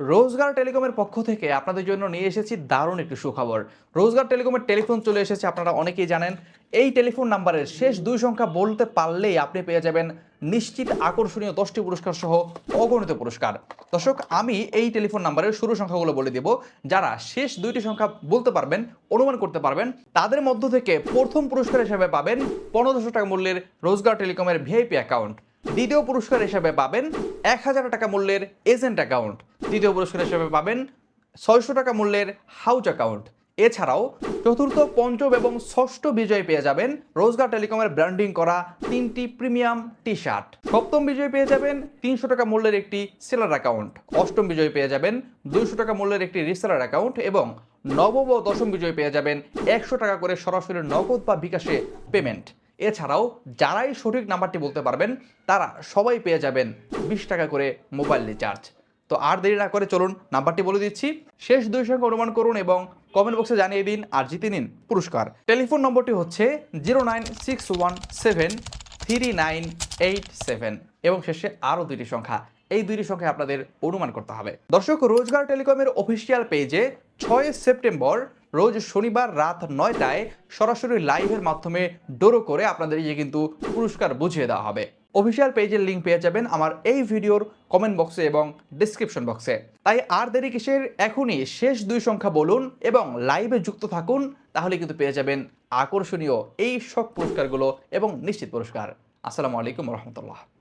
রোজগার টেলিকমের পক্ষ থেকে আপনাদের জন্য নিয়ে এসেছি দারুণ একটি সুখবর। রোজগার টেলিকমের টেলিফোন চলে এসেছে, আপনারা অনেকেই জানেন। এই টেলিফোন নাম্বারের শেষ দুই সংখ্যা বলতে পারলেই আপনি পেয়ে যাবেন নিশ্চিত আকর্ষণীয় দশটি পুরস্কার সহ অগণিত পুরস্কার। দর্শক, আমি এই টেলিফোন নাম্বারের শুরু সংখ্যাগুলো বলে দেব। যারা শেষ দুইটি সংখ্যা বলতে পারবেন, অনুমান করতে পারবেন, তাদের মধ্য থেকে প্রথম পুরস্কার হিসেবে পাবেন পনেরোশো টাকা মূল্যের রোজগার টেলিকমের ভিআইপি অ্যাকাউন্ট। দ্বিতীয় পুরস্কার হিসাবে পাবেন এক হাজার টাকা মূল্যের এজেন্ট অ্যাকাউন্ট। তৃতীয় পুরস্কার হিসাবে পাবেন ছয়শো টাকা মূল্যের হাউজ অ্যাকাউন্ট। এছাড়াও চতুর্থ, পঞ্চম এবং ষষ্ঠ বিজয় পেয়ে যাবেন রোজগার টেলিকমের ব্র্যান্ডিং করা তিনটি প্রিমিয়াম টি শার্ট সপ্তম বিজয় পেয়ে যাবেন তিনশো টাকা মূল্যের একটি সেলার অ্যাকাউন্ট। অষ্টম বিজয় পেয়ে যাবেন দুইশো টাকা মূল্যের একটি রিসেলার অ্যাকাউন্ট এবং নবম ও দশম বিজয় পেয়ে যাবেন একশো টাকা করে সরাসরি নগদ বা বিকাশে পেমেন্ট। এছাড়াও যারাই সঠিক নাম্বারটি বলতে পারবেন, তারা সবাই পেয়ে যাবেন বিশ টাকা করে মোবাইল রিচার্জ তো আর দেরি না করে চলুন, নাম্বারটি বলে দিচ্ছি। শেষ দুই সংখ্যা অনুমান করুন এবং কমেন্ট বক্সে জানিয়ে দিন আর জিতে নিন পুরস্কার। টেলিফোন নম্বরটি হচ্ছে zero nine six one seven three nine eight seven. এবং শেষে আরও দুইটি সংখ্যা। এই দুইটি সংখ্যা আপনাদের অনুমান করতে হবে। দর্শক, রোজগার টেলিকমের অফিসিয়াল পেজে ছয় সেপ্টেম্বর রোজ শনিবার রাত নয়টায় সরাসরি লাইভের মাধ্যমে ডোরো করে আপনাদের ইয়ে কিন্তু পুরস্কার বুঝিয়ে দেওয়া হবে। অফিসিয়াল পেজের লিঙ্ক পেয়ে যাবেন আমার এই ভিডিওর কমেন্ট বক্সে এবং ডিসক্রিপশন বক্সে তাই আর দেরি কিসের? এখনই শেষ দুই সংখ্যা বলুন এবং লাইভে যুক্ত থাকুন, তাহলে কিন্তু পেয়ে যাবেন আকর্ষণীয় এই সব পুরস্কারগুলো এবং নিশ্চিত পুরস্কার। আসসালামু আলাইকুম রহমতুল্লাহ।